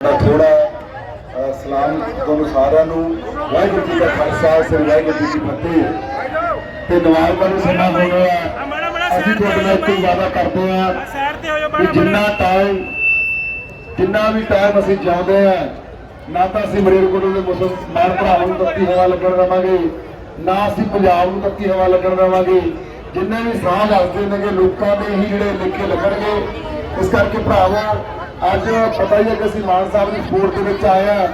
ਥੋੜਾ ਸਲਾਮ ਤੁਹਾਨੂੰ ਸਾਰਿਆਂ ਨੂੰ। ਵਾਹਿਗੁਰੂ ਜੀ ਦਾ ਖਾਲਸਾ ਸ੍ਰੀ ਵਾਹਿਗੁਰੂ ਜੀ ਕੀ ਫਤਿਹ। ਤੇ ਨਵਾਜ਼ ਦਾ ਵੀ ਸਮਾਂ ਹੋ ਰਿਹਾ ਅਸੀਂ ਤੁਹਾਡੇ ਨਾਲ ਕੋਈ ਵਾਅਦਾ ਕਰਦੇ ਜਾਓ ਕਿ ਜਿੰਨਾ ਟਾਈਮ ਜਿੰਨਾ ਵੀ ਟਾਈਮ ਅਸੀਂ ਜਿਉਂਦੇ ਆ ਨਾ ਤਾਂ ਅਸੀਂ ਮਰੇਰਕੋਟਲੇ ਦੇ ਮੁਸਲਮਾਨ ਭਰਾਵਾਂ ਨੂੰ ਤੱਤੀ ਹਵਾ ਲੱਗਣ ਦੇਵਾਂਗੇ ਨਾ ਅਸੀਂ ਪੰਜਾਬ ਨੂੰ ਤੱਤੀ ਹਵਾ ਲੱਗਣ ਦੇਵਾਂਗੇ। ਜਿੰਨੇ ਵੀ ਸਾਹ ਲੱਗਦੇ ਨੇਗੇ ਲੋਕਾਂ ਦੇ ਹੀ ਜਿਹੜੇ ਲਿਖੇ ਲੱਗਣਗੇ ਇਸ ਕਰਕੇ ਭਰਾਵੋ ਅੱਜ ਪਤਾ ਹੀ ਹੈ ਕਿ ਅਸੀਂ ਮਾਨ ਸਾਹਿਬ ਦੀ ਸਪੋਰਟ ਦੇ ਵਿੱਚ ਆਏ ਆ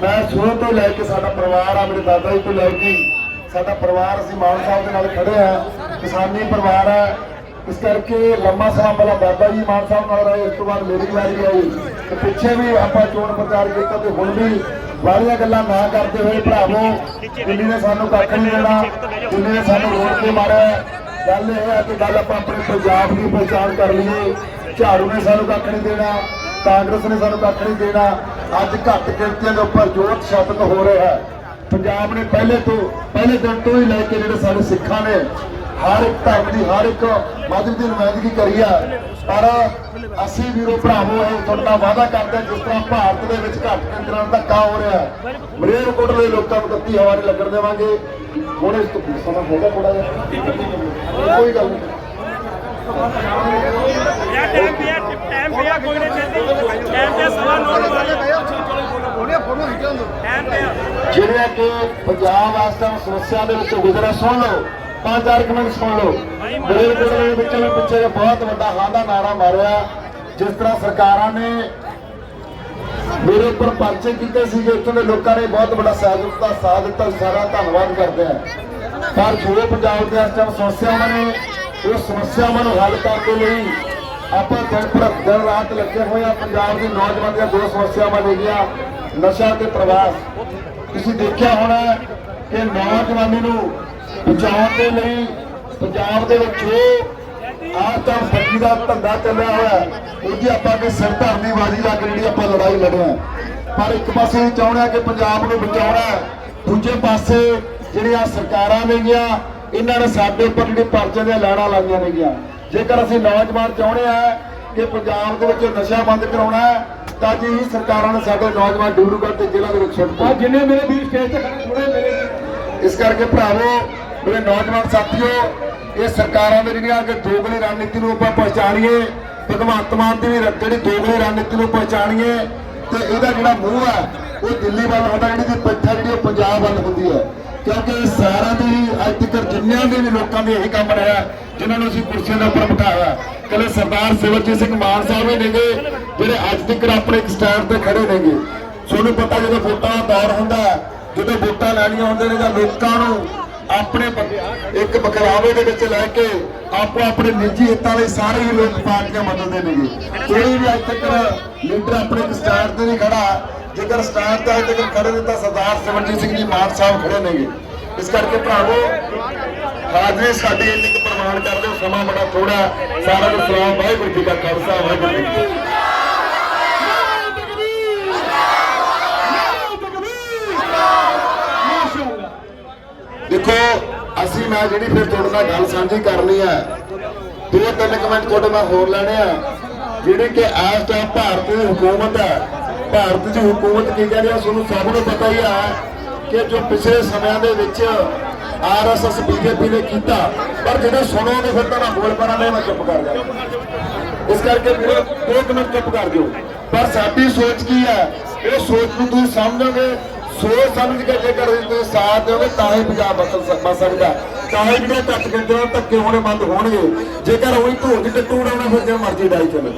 ਮੈਂ ਸ਼ੁਰੂ ਤੋਂ ਲੈ ਕੇ ਸਾਡਾ ਪਰਿਵਾਰ ਆ, ਮੇਰੇ ਦਾਦਾ ਜੀ ਤੋਂ ਲੈ ਕੇ ਸਾਡਾ ਪਰਿਵਾਰ, ਅਸੀਂ ਮਾਨ ਸਾਹਿਬ ਦੇ ਨਾਲ ਖੜੇ ਆ ਕਿਸਾਨੀ ਪਰਿਵਾਰ ਆ ਇਸ ਕਰਕੇ ਲੰਮਾ ਸਮਾਂ ਪਹਿਲਾਂ ਦਾਦਾ ਜੀ ਮਾਨ ਸਾਹਿਬ ਨਾਲ ਰਹੇ, ਉਸ ਤੋਂ ਬਾਅਦ ਮੇਰੀ ਵਾਰੀ ਆਈ। ਤੇ ਪਿੱਛੇ ਵੀ ਆਪਾਂ ਚੋਣ ਪ੍ਰਚਾਰ ਕੀਤਾ ਤੇ ਹੁਣ ਵੀ ਵਾਰੀਆਂ ਗੱਲਾਂ ਨਾ ਕਰਦੇ ਹੋਏ ਭਰਾਵੋ, ਦਿੱਲੀ ਨੇ ਸਾਨੂੰ ਕੱਖ ਨਹੀਂ ਦੇਣਾ। ਦਿੱਲੀ ਨੇ ਸਾਨੂੰ ਰੋਡ ਤੇ ਮਾਰਿਆ। ਗੱਲ ਇਹ ਹੈ ਕਿ ਗੱਲ ਆਪਾਂ ਆਪਣੇ ਪੰਜਾਬ ਦੀ ਪਛਾਣ ਕਰ ਲਈਏ। ਝਾੜੂ ਨੇ ਸਾਨੂੰ ਕੱਖ ਨਹੀਂ ਦੇਣਾ, ਕਾਂਗਰਸ ਨੇ ਸਾਨੂੰ ਕੱਖ ਨਹੀਂ ਦੇਣਾ। ਅੱਜ ਘੱਟ ਗਿਣਤੀਆਂ ਦੇ ਉੱਪਰ ਜੋਤ ਸ਼ਬਦ ਹੋ ਰਿਹਾ ਹੈ। ਪੰਜਾਬ ਨੇ ਪਹਿਲੇ ਤੋਂ ਪਹਿਲੇ ਦਿਨ ਤੋਂ ਹੀ ਲੈ ਕੇ ਜਿਹੜੇ ਸਾਡੇ ਸਿੱਖਾਂ ਨੇ, ਹਰ ਇੱਕ ਧਰਮ ਦੀ ਹਰ ਇੱਕ ਮਜ਼ਹਬ ਦੀ ਨੁਮਾਇੰਦਗੀ ਕਰੀ ਆ। ਪਰ ਅਸੀਂ ਵੀਰੋ ਭਰਾਵੋ ਇਹ ਤੁਹਾਡਾ ਵਾਅਦਾ ਕਰਦੇ ਹਾਂ, ਜਿਸ ਤਰ੍ਹਾਂ ਭਾਰਤ ਦੇ ਵਿੱਚ ਘੱਟ ਕੇਂਦਰਾਂ ਦਾ ਧੱਕਾ ਹੋ ਰਿਹਾ ਹੈ। ਦੇ ਲੋਕਾਂ ਨੂੰ ਦਿੱਤੀ ਹਵਾ ਨਹੀਂ ਲੱਗਣ ਦੇਵਾਂਗੇ। ਹੁਣ ਇਸ ਤੋਂ ਸਮਾਂ ਹੋਗਾ ਥੋੜਾ ਜਿਹਾ। ਕੋਈ ਗੱਲ ਨਹੀਂ। ਯਾਰ ਟਾਈਮ ਪਿਆ ਟਾਈਮ ਪਿਆ ਕੋਈ ਨਹੀਂ ਛੇਤੀ ਟਾਈਮ ਪਿਆ ਸਵਾ ਨੌ ਵਜੇ ਟਾਈਮ ਕਿ ਪੰਜਾਬ ਵਾਸਤੇ ਸਮੱਸਿਆ ਦੇ ਵਿੱਚ ਗੁਜ਼ਰਿਆ ਸੁਣ ਲਓ। ਪੰਜ ਚਾਰ ਕੁ ਸੁਣ ਲਓ। ਮਰੇਰਕੋਟਲੇ ਦੇ ਵਿੱਚ ਪਿੱਛੇ ਬਹੁਤ ਵੱਡਾ ਹਾਂ ਦਾ ਨਾਰਾ ਮਾਰਿਆ। ਜਿਸ ਤਰ੍ਹਾਂ ਸਰਕਾਰਾਂ ਨੇ ਮੇਰੇ ਉੱਪਰ ਪਰਚੇ ਕੀਤੇ ਸੀਗੇ ਇੱਥੋਂ ਦੇ ਲੋਕਾਂ ਨੇ ਬਹੁਤ ਵੱਡਾ ਸਹਿਯੋਗ ਦਾ ਸਾਥ ਦਿੱਤਾ, ਸਾਰਾ ਧੰਨਵਾਦ ਕਰਦੇ ਆ ਪਰ ਜੋ ਪੰਜਾਬ ਦੇ ਇਸ ਟਾਈਮ ਸਮੱਸਿਆਵਾਂ ਨੇ, ਉਹ ਸਮੱਸਿਆਵਾਂ ਨੂੰ ਹੱਲ ਕਰਨ ਦੇ ਲਈ ਆਪਾਂ ਦਿਨ ਪਰ ਦਿਨ ਰਾਤ ਲੱਗੇ ਹੋਏ ਆ ਪੰਜਾਬ ਦੇ ਨੌਜਵਾਨ ਦੀਆਂ ਦੋ ਸਮੱਸਿਆਵਾਂ ਨੇਗੀਆਂ ਨਸ਼ਾ ਤੇ ਪ੍ਰਵਾਸ। ਤੁਸੀਂ ਦੇਖਿਆ ਹੋਣਾ ਕਿ ਨੌਜਵਾਨੀ ਨੂੰ ਬਚਾਉਣ ਦੇ ਲਈ ਪੰਜਾਬ ਦੇ ਵਿੱਚ ਆਹ ਤਾਂ ਫੱਕੀ ਦਾ ਧੰਦਾ ਚੱਲਿਆ ਹੋਇਆ ਉਹਦੀ ਆਪਾਂ ਕੇ ਸਿਰ ਧਰਨ ਦੀ ਬਾਜੀ ਲਾ ਕੇ ਜਿਹੜੀ ਆਪਾਂ ਲੜਾਈ ਲੜਿਆ ਪਰ ਇੱਕ ਪਾਸੇ ਇਹ ਚਾਹੁੰਦੇ ਆ ਕਿ ਪੰਜਾਬ ਨੂੰ ਬਚਾਉਣਾ ਦੂਜੇ ਪਾਸੇ ਜਿਹੜੀਆਂ ਸਰਕਾਰਾਂ ਨੇਗੀਆਂ ਇਹਨਾਂ ਨੇ ਸਾਡੇ ਉੱਪਰ ਜਿਹੜੀ ਪਰਚੇ ਦੀਆਂ ਲਾੜਾਂ ਲਾਈਆਂ ਨੇਗੀਆਂ। ਜੇਕਰ ਅਸੀਂ ਨੌਜਵਾਨ ਚਾਹੁੰਦੇ ਆ ਕਿ ਪੰਜਾਬ ਦੇ ਵਿੱਚ ਨਸ਼ਾ ਬੰਦ ਕਰਾਉਣਾ ਤਾਂ ਜੀ ਸਰਕਾਰਾਂ ਨੇ ਸਾਡੇ ਨੌਜਵਾਨ ਡਿਬਰੂਗੜ੍ਹ ਤੇ ਜ਼ਿਲ੍ਹਾ ਦੇ ਵਿੱਚ ਛੱਡ ਆ ਜਿੰਨੇ ਮੇਰੇ ਵੀਰ ਸਟੇਜ ਤੇ ਖੜੇ ਥੋੜੇ ਮੇਰੇ। ਇਸ ਕਰਕੇ ਭਰਾਵੋ ਮੇਰੇ ਨੌਜਵਾਨ ਸਾਥੀਓ ਇਹ ਸਰਕਾਰਾਂ ਦੇ ਜਿਹੜੀਆਂ ਕਿ ਦੋਗਲੀ ਰਣਨੀਤੀ ਨੂੰ ਆਪਾਂ ਪਛਾਣੀਏ, ਭਗਵੰਤ ਮਾਨ ਦੀ ਵੀ ਜਿਹੜੀ ਦੋਗਲੀ ਰਣਨੀਤੀ ਨੂੰ ਪਛਾਣੀਏ, ਤੇ ਇਹਦਾ ਜਿਹੜਾ ਮੂੰਹ ਹੈ, ਉਹ ਦਿੱਲੀ ਵੱਲ ਹੁੰਦਾ, ਜਿਹੜੀ ਦੀ ਪਿੱਠ ਜਿਹੜੀ ਉਹ ਪੰਜਾਬ ਵੱਲ ਹੁੰਦੀ ਹੈ। ਕਿਉਂਕਿ ਇਹ ਸਾਰਿਆਂ ਦੀ ਅੱਜ ਤੱਕ ਜਿੰਨਿਆਂ ਦੇ ਵੀ ਲੋਕਾਂ ਦੇ ਇਹੀ ਕੰਮ ਰਿਹਾ, ਜਿਨ੍ਹਾਂ ਨੂੰ ਅਸੀਂ ਕੁਰਸੀਆਂ ਦੇ ਉੱਪਰ ਬਿਠਾਇਆ ਕੱਲੇ ਸਰਦਾਰ ਸਿਮਰਜੀਤ ਸਿੰਘ ਮਾਨ ਸਾਹਿਬ ਹੀ ਨੇਗੇ, ਜਿਹੜੇ ਅੱਜ ਤੱਕ ਆਪਣੇ ਇੱਕ ਸਟੈਂਡ ਤੇ ਖੜੇ ਨੇਗੇ। ਤੁਹਾਨੂੰ ਪਤਾ ਜਦੋਂ ਵੋਟਾਂ ਦਾ ਦੌਰ ਹੁੰਦਾ ਜਦੋਂ ਵੋਟਾਂ ਲੈਣੀਆਂ ਹੁੰਦੇ ਨੇ ਤਾਂ ਲੋਕਾਂ ਨੂੰ ਆਪਣੇ ਇੱਕ ਬਕਲਾਵੇ ਦੇ ਵਿੱਚ ਲੈ ਕੇ ਆਪੋ ਆਪਣੇ ਨਿੱਜੀ ਹਿੱਤਾਂ ਲਈ ਸਾਰੇ ਹੀ ਲੋਕ ਪਾਰਟੀਆਂ ਬਦਲਦੇ ਨੇਗੇ ਕੋਈ ਵੀ ਅੱਜ ਤੱਕ ਲੀਡਰ ਆਪਣੇ ਇੱਕ ਸਟੈਂਡ ਤੇ ਨਹੀਂ ਖੜਾ। ਜੇਕਰ ਸਟਾਰ ਤੇ ਅੱਜ ਤੱਕ ਖੜੇ ਨੇ ਤਾਂ ਸਰਦਾਰ ਸਿਮਰਜੀਤ ਸਿੰਘ ਜੀ ਮਾਨ ਸਾਹਿਬ ਖੜੇ ਨੇਗੇ। ਇਸ ਕਰਕੇ ਭਰਾਵੋ, ਹਾਜ਼ਰੀ ਸਾਡੀ ਇੰਨੀ ਕੁ ਪ੍ਰਮਾਣ ਕਰਦੇ ਹੋ ਸਮਾਂ ਬੜਾ ਥੋੜਾ ਸਾਰਾ ਨੂੰ ਸਲਾਮ, ਵਾਹਿਗੁਰੂ ਜੀ ਦਾ ਖਾਲਸਾ, ਵਾਹਿਗੁਰੂ ਜੀ ਕੀ ਫਤਿਹ ਦੇਖੋ, ਅਸੀਂ ਮੈਂ ਜਿਹੜੀ ਫਿਰ ਤੁਹਾਡੇ ਨਾਲ ਗੱਲ ਸਾਂਝੀ ਕਰਨੀ ਹੈ, ਦੋ ਤਿੰਨ ਕਮੈਂਟ ਤੁਹਾਡੇ ਮੈਂ ਹੋਰ ਲੈਣੇ ਆ। ਜਿਹੜੇ ਕਿ ਇਸ ਟਾਈਮ ਭਾਰਤ ਦੀ ਹਕੂਮਤ ਹੈ, ਭਾਰਤ ਦੀ ਹਕੂਮਤ ਕੀ ਕਹਿ ਰਹੀ ਤੁਹਾਨੂੰ ਸਭ ਨੂੰ ਪਤਾ ਹੀ ਹੈ ਕਿ ਜੋ ਪਿਛਲੇ ਸਮਿਆਂ ਦੇ ਵਿੱਚ ਆਰਐਸਐਸ ਬੀਜੇਪੀ ਨੇ ਕੀਤਾ, ਪਰ ਜਦੋਂ ਸੁਣੋਗੇ ਫਿਰ ਤਾਂ ਨਾ ਬੋਲ ਪਰਾਂ ਨਹੀਂ, ਮੈਂ ਚੁੱਪ ਕਰ ਜਾਵਾਂ ਇਸ ਕਰਕੇ ਵੀਰੇ, ਦੋ ਮਿੰਟ ਚੁੱਪ ਕਰ ਦਿਓ ਪਰ ਸਾਡੀ ਸੋਚ ਕੀ ਹੈ? ਇਹ ਸੋਚ ਨੂੰ ਤੁਸੀਂ ਸਮਝੋਗੇ ਸੋਚ ਸਮਝ ਕੇ ਜੇਕਰ ਤੁਸੀਂ ਸਾਥ ਦਿਓਗੇ ਤਾਂ ਹੀ ਪੰਜਾਬ ਬਦਲ ਸਕਦਾ ਤਾਂ ਹੀ ਜਿਹੜੇ ਘੱਟ ਗਿਣਤੀ ਨਾਲ ਧੱਕੇ ਹੋਣੇ ਬੰਦ ਹੋਣਗੇ। ਜੇਕਰ ਉਹੀ ਧੂੜ ਦੀ ਟੱਟੂ ਉਡਾਉਣਾ ਫਿਰ ਜਿਵੇਂ ਮਰਜ਼ੀ ਡਾਈ ਚੱਲੇ।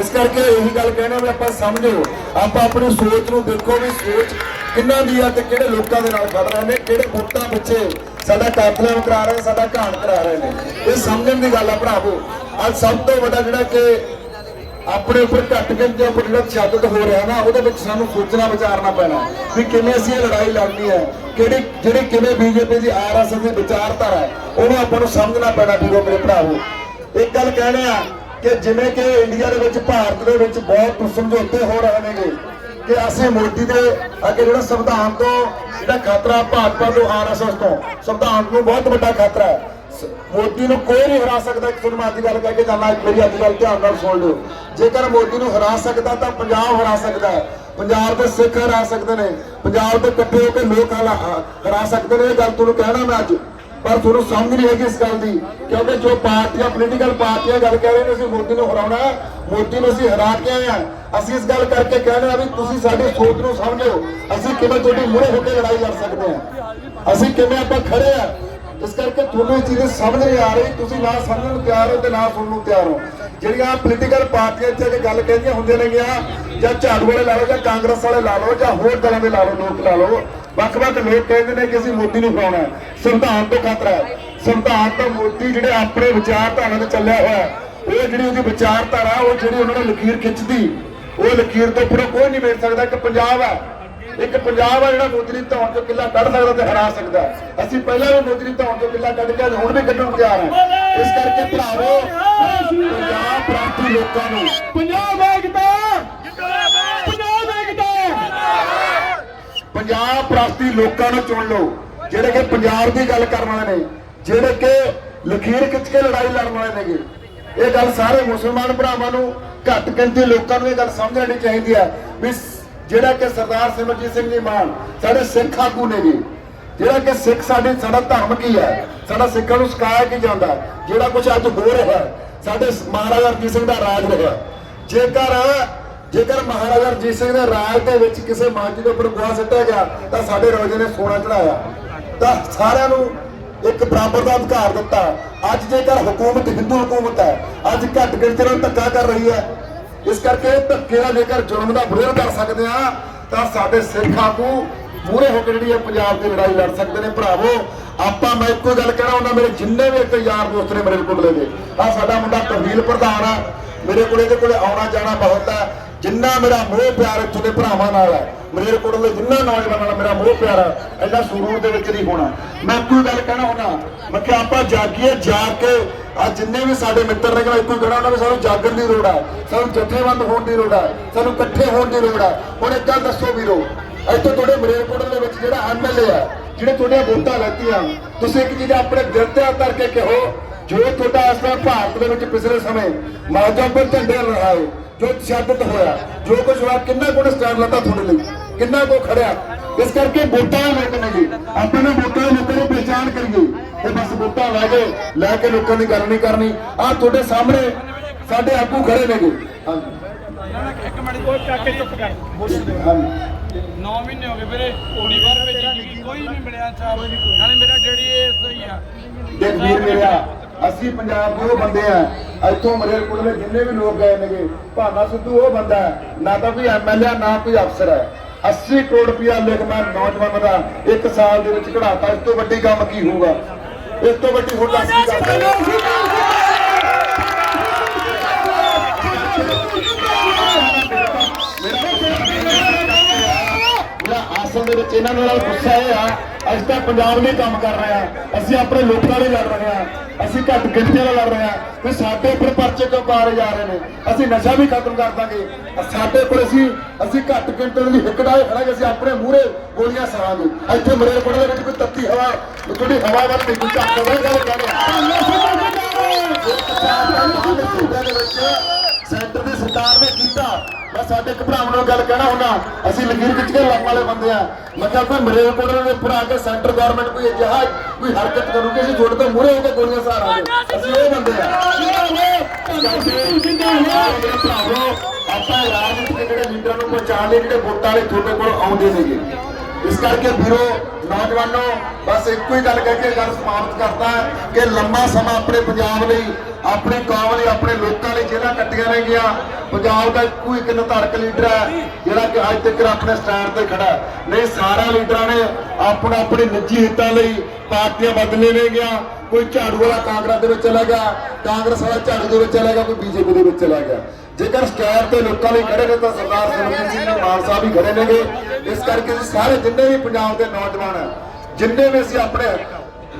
ਇਸ ਕਰਕੇ ਇਹੀ ਗੱਲ ਕਹਿਣਾ ਵੀ ਆਪਾਂ ਸਮਝੋ ਆਪਾਂ ਆਪਣੀ ਸੋਚ ਨੂੰ ਦੇਖੋ ਵੀ ਸੋਚ ਕਿੰਨਾ ਦੀ ਆ ਤੇ ਕਿਹੜੇ ਲੋਕਾਂ ਦੇ ਨਾਲ ਖੜ ਰਹੇ ਨੇ ਕਿਹੜੇ ਵੋਟਾਂ ਪਿੱਛੇ ਸਾਡਾ ਕਾਤਲਾਂ ਕਰਾ ਰਹੇ ਨੇ, ਸਾਡਾ ਘਾਣ ਕਰਾ ਰਹੇ ਨੇ। ਇਹ ਸਮਝਣ ਦੀ ਗੱਲ ਆ ਭਰਾਵੋ। ਅੱਜ ਸਭ ਤੋਂ ਵੱਡਾ ਜਿਹੜਾ ਕਿ ਆਪਣੇ ਉੱਪਰ ਘੱਟ ਗਿਣਤੀ ਉੱਪਰ ਜਿਹੜਾ ਤਸ਼ੱਦਦ ਹੋ ਰਿਹਾ ਨਾ, ਉਹਦੇ ਵਿੱਚ ਸਾਨੂੰ ਸੋਚਣਾ, ਵਿਚਾਰਨਾ ਪੈਣਾ ਵੀ ਕਿਵੇਂ ਅਸੀਂ ਇਹ ਲੜਾਈ ਲੜਨੀ ਹੈ, ਕਿਹੜੀ, ਜਿਹੜੀ ਕਿਵੇਂ ਬੀਜੇਪੀ ਦੀ ਆਰਐਸਐਸ ਦੀ ਵਿਚਾਰਧਾਰਾ ਹੈ, ਉਹਨੂੰ ਆਪਾਂ ਨੂੰ ਸਮਝਣਾ ਪੈਣਾ ਵੀਰੋ ਮੇਰੇ ਭਰਾਵੋ। ਇੱਕ ਗੱਲ ਕਹਿਣੇ ਆ ਕਿ ਜਿਵੇਂ ਕਿ ਇੰਡੀਆ ਦੇ ਵਿੱਚ, ਭਾਰਤ ਦੇ ਵਿੱਚ ਬਹੁਤ ਸਮਝੌਤੇ ਹੋ ਰਹੇ ਨੇਗੇ ਕਿ ਅਸੀਂ ਮੋਦੀ ਦੇ ਅੱਗੇ ਜਿਹੜਾ ਸੰਵਿਧਾਨ ਤੋਂ ਜਿਹੜਾ ਖਤਰਾ ਭਾਜਪਾ ਤੋਂ ਆਰਐਸਐਸ ਤੋਂ, ਸੰਵਿਧਾਨ ਨੂੰ ਬਹੁਤ ਵੱਡਾ ਖਤਰਾ ਹੈ। ਮੋਦੀ ਨੂੰ ਕੋਈ ਨਹੀਂ ਹਰਾ ਸਕਦਾ ਇੱਕ ਤੁਹਾਨੂੰ ਮੈਂ ਅੱਜ ਗੱਲ ਕਹਿ ਕੇ ਜਾਣਾ ਮੇਰੀ ਅੱਜ ਗੱਲ ਧਿਆਨ ਨਾਲ ਸੁਣ ਲਿਓ। ਜੇਕਰ ਮੋਦੀ ਨੂੰ ਹਰਾ ਸਕਦਾ ਤਾਂ ਪੰਜਾਬ ਹਰਾ ਸਕਦਾ ਹੈ। ਪੰਜਾਬ ਦੇ ਸਿੱਖ ਹਰਾ ਸਕਦੇ ਨੇ। ਪੰਜਾਬ ਦੇ ਇਕੱਠੇ ਹੋ ਕੇ ਲੋਕ ਹਰਾ ਸਕਦੇ ਨੇ, ਇਹ ਗੱਲ ਤੁਹਾਨੂੰ ਕਹਿਣਾ ਮੈਂ ਅੱਜ। ਪਰ ਤੁਹਾਨੂੰ ਸਮਝ ਨਹੀਂ ਹੈਗੀ ਇਸ ਗੱਲ ਦੀ। ਕਿਉਂਕਿ ਜੋ ਪਾਰਟੀਆਂ ਪੋਲੀਟੀਕਲ ਪਾਰਟੀਆਂ ਗੱਲ ਕਹਿ ਰਹੇ ਨੇ, ਅਸੀਂ ਮੋਦੀ ਨੂੰ ਹਰਾਉਣਾ ਮੋਦੀ ਨੂੰ ਅਸੀਂ ਹਰਾ ਕੇ ਆਏ ਹਾਂ। ਅਸੀਂ ਇਸ ਗੱਲ ਕਰਕੇ ਕਹਿ ਰਹੇ ਹਾਂ ਵੀ ਤੁਸੀਂ ਸਾਡੀ ਸੋਚ ਨੂੰ ਸਮਝੋ ਅਸੀਂ ਕਿਵੇਂ ਤੁਹਾਡੀ ਮੂਹਰੇ ਹੋ ਕੇ ਲੜਾਈ ਲੜ ਸਕਦੇ ਹਾਂ? ਅਸੀਂ ਕਿਵੇਂ ਆਪਾਂ ਖੜੇ ਆ ਇਸ ਕਰਕੇ ਤੁਹਾਨੂੰ ਇਹ ਚੀਜ਼ ਸਮਝ ਨਹੀਂ ਆ ਰਹੀ। ਤੁਸੀਂ ਨਾ ਸਮਝਣ ਨੂੰ ਤਿਆਰ ਹੋ ਤੇ ਨਾ ਸੁਣਨ ਨੂੰ ਤਿਆਰ ਹੋ। ਜਿਹੜੀਆਂ ਪੋਲੀਟੀਕਲ ਪਾਰਟੀਆਂ ਇੱਥੇ ਕਿ ਗੱਲ ਕਹਿੰਦੀਆਂ ਹੁੰਦੀਆਂ ਨੇਗੀਆਂ, ਜਾਂ ਝਾੜੂ ਵਾਲੇ ਲਾ ਲਓ, ਜਾਂ ਕਾਂਗਰਸ ਵਾਲੇ ਲਾ ਲਓ, ਜਾਂ ਹੋਰ ਤਰ੍ਹਾਂ ਦੇ ਲਾ ਲਓ, ਲੋਕ ਲਾ ਲਓ, ਵੱਖ-ਵੱਖ ਲੋਕ ਕਹਿੰਦੇ ਨੇ ਕਿ ਅਸੀਂ ਮੋਦੀ ਨੂੰ ਫੜਾਉਣਾ ਹੈ। ਸੰਵਿਧਾਨ ਤੋਂ ਖਤਰਾ ਹੈ। ਸੰਵਿਧਾਨ ਤੋਂ ਮੋਦੀ ਜਿਹੜੇ ਆਪਣੇ ਵਿਚਾਰਧਾਰਾ ਤੇ ਚੱਲਿਆ ਹੋਇਆ ਉਹ ਜਿਹੜੀ ਉਹਦੀ ਵਿਚਾਰਧਾਰਾ, ਉਹ ਜਿਹੜੀ ਉਹਨਾਂ ਨੇ ਲਕੀਰ ਖਿੱਚਦੀ, ਉਹ ਲਕੀਰ ਤੋਂ ਫਿਰ ਕੋਈ ਨਹੀਂ ਵੇਚ ਸਕਦਾ ਕਿ ਪੰਜਾਬ ਹੈ। ਇੱਕ ਪੰਜਾਬ ਆ ਜਿਹੜਾ ਮੋਦੀ ਦੀ ਧੌਣ ਚੋਂ ਕਿੱਲਾ ਕੱਢ ਸਕਦਾ ਤੇ ਹਰਾ ਸਕਦਾ। ਅਸੀਂ ਪਹਿਲਾਂ ਵੀ ਮੋਦੀ ਦੀ ਧੌਣ ਚੋਂ ਕਿੱਲਾ ਕੱਢ ਕੇ ਹੁਣ ਵੀ ਕੱਢਣ ਤਿਆਰ ਹਾਂ। ਇਸ ਕਰਕੇ ਭਰਾਵੋ ਪੰਜਾਬ ਪ੍ਰਾਂਤੀ ਲੋਕਾਂ ਨੂੰ ਪੰਜਾਬ ਏਕਤਾ! ਪੰਜਾਬ ਏਕਤਾ! ਪੰਜਾਬ ਪ੍ਰਾਂਤੀ ਲੋਕਾਂ ਨੂੰ ਚੁਣ ਲਓ। ਜਿਹੜੇ ਕਿ ਪੰਜਾਬ ਦੀ ਗੱਲ ਕਰਨ ਵਾਲੇ ਨੇ ਜਿਹੜੇ ਕਿ ਲਖੀਰ ਖਿੱਚ ਕੇ ਲੜਾਈ ਲੜਨ ਵਾਲੇ ਨੇਗੇ। ਇਹ ਗੱਲ ਸਾਰੇ ਮੁਸਲਮਾਨ ਭਰਾਵਾਂ ਨੂੰ ਘੱਟ ਗਿਣਤੀ ਲੋਕਾਂ ਨੂੰ ਇਹ ਗੱਲ ਸਮਝਣੀ ਚਾਹੀਦੀ ਹੈ ਵੀ ਜਿਹੜਾ ਕਿ ਸਰਦਾਰ ਸਿਮਰਜੀਤ ਸਿੰਘ ਜੀ ਮਾਨ ਸਾਡੇ ਸਿੱਖ ਆਗੂ ਨੇਗੇ ਜਿਹੜਾ ਕਿ ਸਿੱਖ ਸਾਡੇ, ਸਾਡਾ ਧਰਮ ਕੀ ਹੈ? ਸਾਡਾ ਸਿੱਖਾਂ ਨੂੰ ਸਿਖਾਇਆ ਕੀ ਜਾਂਦਾ ਜਿਹੜਾ ਕੁਝ ਅੱਜ ਹੋ ਰਿਹਾ ਸਾਡੇ ਮਹਾਰਾਜਾ ਰਣਜੀਤ ਸਿੰਘ ਦਾ ਰਾਜ ਰਿਹਾ ਜੇਕਰ ਜੇਕਰ ਮਹਾਰਾਜਾ ਰਣਜੀਤ ਸਿੰਘ ਦੇ ਰਾਜ ਦੇ ਵਿੱਚ ਕਿਸੇ ਮਾਜੀ ਦੇ ਉੱਪਰ ਗੋਹਾ ਸਿੱਟਿਆ ਗਿਆ, ਤਾਂ ਸਾਡੇ ਰੋਜੇ ਨੇ ਸੋਨਾ ਚੜਾਇਆ ਤਾਂ ਸਾਰਿਆਂ ਨੂੰ ਇੱਕ ਬਰਾਬਰ ਦਾ ਅਧਿਕਾਰ ਦਿੱਤਾ। ਅੱਜ ਜੇਕਰ ਹਕੂਮਤ, ਹਿੰਦੂ ਹਕੂਮਤ ਹੈ, ਅੱਜ ਘੱਟ ਗਿਣਤੀ ਨਾਲ ਧੱਕਾ ਕਰ ਰਹੀ ਹੈ ਇਸ ਕਰਕੇ ਧੱਕੇ ਦਾ ਜੇਕਰ ਜ਼ੁਲਮ ਦਾ ਵਿਰੋਧ ਕਰ ਸਕਦੇ ਆ ਤਾਂ ਸਾਡੇ ਸਿੱਖ ਆਗੂ ਮੂਹਰੇ ਹੋ ਕੇ ਜਿਹੜੀ ਹੈ ਪੰਜਾਬ ਦੀ ਲੜਾਈ ਲੜ ਸਕਦੇ ਨੇ। ਭਰਾਵੋ, ਆਪਾਂ ਮੈਂ ਇੱਕੋ ਗੱਲ ਕਹਿਣਾ ਹੁੰਦਾ, ਮੇਰੇ ਜਿੰਨੇ ਵੀ ਇੱਥੇ ਯਾਰ ਦੋਸਤ ਨੇ ਮੇਰੇ ਕੋਲੇ ਦੇ। ਆ ਸਾਡਾ ਮੁੰਡਾ ਤਹਿਸੀਲ ਪ੍ਰਧਾਨ ਆ। ਮੇਰੇ ਕੋਲ ਇਹਦੇ ਕੋਲੇ ਆਉਣਾ ਜਾਣਾ ਬਹੁਤ ਹੈ ਜਿੰਨਾ ਮੇਰਾ ਮੋਹ ਪਿਆਰ ਇੱਥੋਂ ਦੇ ਭਰਾਵਾਂ ਨਾਲ ਹੈ, ਮੇਰੇ ਕੋਲੇ ਜਿੰਨਾ ਨੌਜਵਾਨਾਂ ਨਾਲ ਮੇਰਾ ਮੋਹ ਪਿਆਰ ਹੈ ਐਡਾ ਸਰੂਰ ਦੇ ਵਿੱਚ ਨਹੀਂ ਹੋਣਾ। ਮੈਂ ਕੋਈ ਗੱਲ ਕਹਿਣਾ ਹੁੰਦਾ, ਮੈਂ ਕਿ ਆਪਾਂ ਜਾਗੀਏ, ਜਾਗ ਕੇ ਆ ਜਿੰਨੇ ਵੀ ਸਾਡੇ ਮਿੱਤਰ ਨੇ ਕਿ ਕਹਿਣਾ ਹੁੰਦਾ ਵੀ ਸਾਨੂੰ ਜਾਗਣ ਦੀ ਲੋੜ ਹੈ, ਸਾਨੂੰ ਜਥੇਬੰਦ ਹੋਣ ਦੀ ਲੋੜ ਹੈ, ਸਾਨੂੰ ਇਕੱਠੇ ਹੋਣ ਦੀ ਲੋੜ ਹੈ। ਹੁਣ ਇੱਕ ਗੱਲ ਦੱਸੋ ਵੀਰੋ, ਇੱਥੇ ਤੁਹਾਡੇ ਮਰੇਲਕੋਟਲੇ ਦੇ ਵਿੱਚ ਜਿਹੜਾ ਐਮਐਲਏ ਹੈ, ਜਿਹੜੇ ਤੁਹਾਡੀਆਂ ਵੋਟਾਂ ਲੈਤੀਆਂ, ਤੁਸੀਂ ਇੱਕ ਚੀਜ਼ ਆਪਣੇ ਦਿਲ ਤੇ ਹੱਥ ਧਰ ਕੇ ਕਹੋ, ਜੋ ਤੁਹਾਡਾ ਇਸ ਵਾਰ ਭਾਰਤ ਦੇ ਵਿੱਚ ਪਿਛਲੇ ਸਮੇਂ ਮਾਜਾਪੁਰ ਝੰਡੇ ਲੜਾਏ ਜੋ ਤਸ਼ੱਦਦ ਹੋਇਆ ਜੋ ਕੁਝ ਹੋਇਆ ਕਿੰਨਾ ਕੋਣ ਸਟੈਂਡ ਲੱਤਾ ਤੁਹਾਡੇ ਲਈ? ਕਿੰਨਾ ਕੋ ਖੜਿਆ? ਇਸ ਕਰਕੇ ਵੋਟਾਂ ਲੋਕ ਨੇ ਜੀ। ਆਪਾਂ ਨੇ ਵੋਟਾਂ ਲੋਕਾਂ ਦੀ ਪਛਾਣ ਕਰੀਏ। ਇਹ ਬਸ ਵੋਟਾਂ ਲੈ ਕੇ ਲੈ ਕੇ ਲੋਕਾਂ ਦੀ ਗੱਲ ਨਹੀਂ ਕਰਨੀ। ਆ ਤੁਹਾਡੇ ਸਾਹਮਣੇ ਸਾਡੇ ਆਗੂ ਖੜੇ ਨੇਗੇ। ਹਾਂਜੀ। ਇੱਕ ਮਿੰਟ ਕੋਈ ਕਾਕੇ ਚੁੱਪ ਕਰ। ਹਾਂਜੀ। 9 ਮਹੀਨੇ ਹੋ ਗਏ ਵੀਰੇ ਕੋਈ ਨਹੀਂ ਮਿਲਿਆ ਚਾਹ। ਨਾਲੇ ਮੇਰਾ ਡੈਡੀ ਇਹ ਸਹੀ ਆ। ਦੇਖ ਵੀਰ ਮੇਰਾ ਅਸੀਂ ਪੰਜਾਬ ਦੇ ਉਹ ਬੰਦੇ ਆ ਇੱਥੋਂ ਮਰੇਲਕੋਟਲੇ ਜਿੰਨੇ ਵੀ ਲੋਕ ਗਏ ਨੇਗੇ ਭਾਨਾ ਸਿੱਧੂ ਉਹ ਬੰਦਾ ਨਾ ਤਾਂ ਕੋਈ ਐਮਐਲਏ ਨਾ ਕੋਈ ਅਫਸਰ ਹੈ। 80 ਕਰੋੜ ਰੁਪਇਆ ਲਿਖ ਮੈਂ ਨੌਜਵਾਨਾਂ ਦਾ ਇੱਕ ਸਾਲ ਦੇ ਵਿੱਚ ਕਢਾਤਾ ਇਸ ਤੋਂ ਵੱਡੀ ਕੰਮ ਕੀ ਹੋਊਗਾ? ਇਸ ਤੋਂ ਵੱਡੀ ਹੋਰ ਕੀ ਕਰ ਦੇ ਵਿੱਚ ਇਹਨਾਂ ਨਾਲ ਗੁੱਸਾ ਇਹ ਅਸੀਂ ਤਾਂ ਪੰਜਾਬ ਲਈ ਕੰਮ ਕਰ ਰਹੇ ਆ, ਅਸੀਂ ਆਪਣੇ ਲੋਕਾਂ ਲਈ ਲੜ ਰਹੇ ਆ, ਅਸੀਂ ਘੱਟ ਗਿਣਤੀ ਨਾਲ ਲੜ ਰਹੇ ਆ ਵੀ ਸਾਡੇ ਉੱਪਰ ਪਰਚੇ ਕਿਉਂ ਪਾਰੇ ਜਾ ਰਹੇ ਨੇ? ਅਸੀਂ ਨਸ਼ਾ ਵੀ ਖਤਮ ਕਰ ਦਾਂਗੇ। ਸਾਡੇ ਕੋਲ ਅਸੀਂ ਅਸੀਂ ਘੱਟ ਗਿਣਤੀ ਦੀ ਹਿੱਕੜਾਏ ਖੜਾਂਗੇ ਅਸੀਂ ਆਪਣੇ ਮੂਹਰੇ ਗੋਲੀਆਂ ਸਰਾਂਗੇ। ਇੱਥੇ ਮਰੇਲਕੋਟਲੇ ਦੇ ਵਿੱਚ ਕੋਈ ਤੱਤੀ ਹਵਾ ਤੁਹਾਡੀ ਹਵਾ ਵੱਲ ਨਹੀਂ, ਕੋਈ ਗੱਲ ਕਰ ਸੈਂਟਰ ਮੈਂ ਸਾਡੇ ਇੱਕ ਭਰਾ ਨੂੰ ਗੱਲ ਕਹਿਣਾ ਹੁੰਦਾ, ਅਸੀਂ ਲਕੀਰ ਖਿੱਚ ਕੇ ਲੜਨ ਵਾਲੇ ਬੰਦੇ ਆ। ਮੈਂ ਕਿਹਾ ਕੋਈ ਮਰੇਲਕੋਟਲੇ ਦੇ ਉੱਪਰ ਆ ਕੇ ਸੈਂਟਰ ਗਵਰਨਮੈਂਟ ਕੋਈ ਅਜਿਹਾ ਕੋਈ ਹਰਕਤ ਕਰੂਗੀ, ਅਸੀਂ ਤੁਹਾਡੇ ਤੋਂ ਮੂਹਰੇ ਹੋ ਕੇ ਗੋਲੀਆਂ ਸਾਰਾਂਗੇ। ਅਸੀਂ ਉਹ ਬੰਦੇ ਆ। ਆਪਾਂ ਰਾਜਨੀਤਿਕ ਜਿਹੜੇ ਲੀਡਰਾਂ ਨੂੰ ਪਛਾਣ ਲਈ ਜਿਹੜੇ ਵੋਟਾਂ ਵਾਲੇ ਤੁਹਾਡੇ ਕੋਲ ਆਉਂਦੇ ਸੀਗੇ ਇਸ ਕਰਕੇ ਵੀਰੋ, ਨੌਜਵਾਨੋ, ਬਸ ਇੱਕੋ ਹੀ ਗੱਲ ਕਹਿ ਕੇ ਗੱਲ ਸਮਾਪਤ ਕਰਦਾ ਕਿ ਲੰਮਾ ਸਮਾਂ ਆਪਣੇ ਪੰਜਾਬ ਲਈ, ਆਪਣੀ ਕੌਮ ਲਈ, ਆਪਣੇ ਲੋਕਾਂ ਲਈ ਜੇਲ੍ਹਾਂ ਕੱਟੀਆਂ ਨੇ ਗਿਆ ਪੰਜਾਬ ਦਾ ਇੱਕੋ ਇੱਕ ਨਿਰਧਾਰਕ ਲੀਡਰ ਹੈ, ਜਿਹੜਾ ਕਿ ਅੱਜ ਤੱਕ ਆਪਣੇ ਸਟੈਂਡ ਤੇ ਖੜਾ ਨਹੀਂ, ਸਾਰਾ ਲੀਡਰਾਂ ਨੇ ਆਪਣਾ ਆਪਣੇ ਨਿੱਜੀ ਹਿੱਤਾਂ ਲਈ ਪਾਰਟੀਆਂ ਬਦਲੇ ਨੇ ਗਿਆ ਕੋਈ ਝਾੜੂ ਵਾਲਾ ਕਾਂਗਰਸ ਦੇ ਵਿੱਚ ਚਲਾ ਗਿਆ, ਕਾਂਗਰਸ ਵਾਲਾ ਝਾੜੂ ਦੇ ਵਿੱਚ ਚਲਾ ਗਿਆ, ਕੋਈ ਬੀਜੇਪੀ ਦੇ ਵਿੱਚ ਚਲਾ ਗਿਆ। ਜੇਕਰ ਸ਼ਿਕਾਇਤ ਤੇ ਲੋਕਾਂ ਲਈ ਖੜੇ ਨੇ ਤਾਂ ਸਰਦਾਰ ਸਿਮਰਜੀਤ ਸਿੰਘ ਜੀ ਮਾਨ ਸਾਹਿਬ ਹੀ ਖੜੇ ਨੇਗੇ। ਇਸ ਕਰਕੇ ਸਾਰੇ ਜਿੰਨੇ ਵੀ ਪੰਜਾਬ ਦੇ ਨੌਜਵਾਨ ਜਿੰਨੇ ਵੀ ਅਸੀਂ ਆਪਣੇ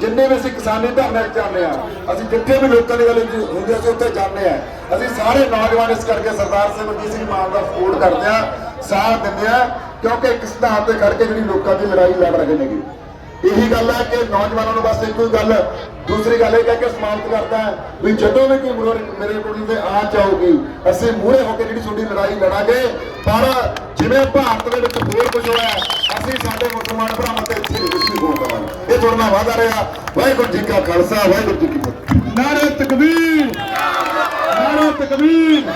ਜਿੰਨੇ ਵੀ ਅਸੀਂ ਕਿਸਾਨੀ ਧਰਨੇ 'ਚ ਜਾਂਦੇ ਆ ਅਸੀਂ ਜਿੱਥੇ ਵੀ ਲੋਕਾਂ ਦੀ ਗੱਲ ਹੁੰਦੀ ਆ, ਅਸੀਂ ਉੱਥੇ ਜਾਂਦੇ ਆ। ਅਸੀਂ ਸਾਰੇ ਨੌਜਵਾਨ ਇਸ ਕਰਕੇ ਸਰਦਾਰ ਸਿਮਰਜੀਤ ਸਿੰਘ ਮਾਨ ਦਾ ਸਪੋਰਟ ਕਰਦੇ ਆ ਸਾਥ ਦਿੰਦੇ ਆ ਕਿਉਂਕਿ ਇੱਕ ਸਿਧਾਂਤ ਤੇ ਖੜ ਕੇ ਜਿਹੜੀ ਲੋਕਾਂ ਦੀ ਲੜਾਈ ਲੜ ਰਹੇ ਨੇਗੇ। ਇਹੀ ਗੱਲ ਹੈ ਕਿ ਨੌਜਵਾਨਾਂ ਨੂੰ ਬਸ ਇੱਕੋ ਹੀ ਗੱਲ ਦੂਸਰੀ ਗੱਲ ਇਹ ਕਹਿ ਕੇ ਸਮਾਪਤ ਕਰਦਾ ਵੀ ਜਦੋਂ ਵੀ ਕੋਈ ਮੇਰੇ ਕੋਲ ਤੇ ਆ ਜਾਊਗੀ ਅਸੀਂ ਮੂਹਰੇ ਹੋ ਕੇ ਜਿਹੜੀ ਤੁਹਾਡੀ ਲੜਾਈ ਲੜਾਂਗੇ ਪਰ ਜਿਵੇਂ ਭਾਰਤ ਦੇ ਵਿੱਚ ਹੋਰ ਕੁਝ ਹੋਇਆ ਹੈ, ਅਸੀਂ ਸਾਡੇ ਮੁਸਲਮਾਨ ਭਰਾਵਾਂ ਤੇ ਇੱਥੇ ਨਹੀਂ ਕੁਝ ਵੀ ਹੋਣ ਦੇਵਾਂਗੇ ਇਹ ਤੁਹਾਡੇ ਵਾਅਦਾ ਰਿਹਾ। ਵਾਹਿਗੁਰੂ ਜੀ ਕਾ ਖਾਲਸਾ ਵਾਹਿਗੁਰੂ ਜੀ ਕੀ ਫਤਿਹ। ਨਾਰੇ ਤਕਬੀਰ। ਨਾਰੇ ਤਕਬੀਰ।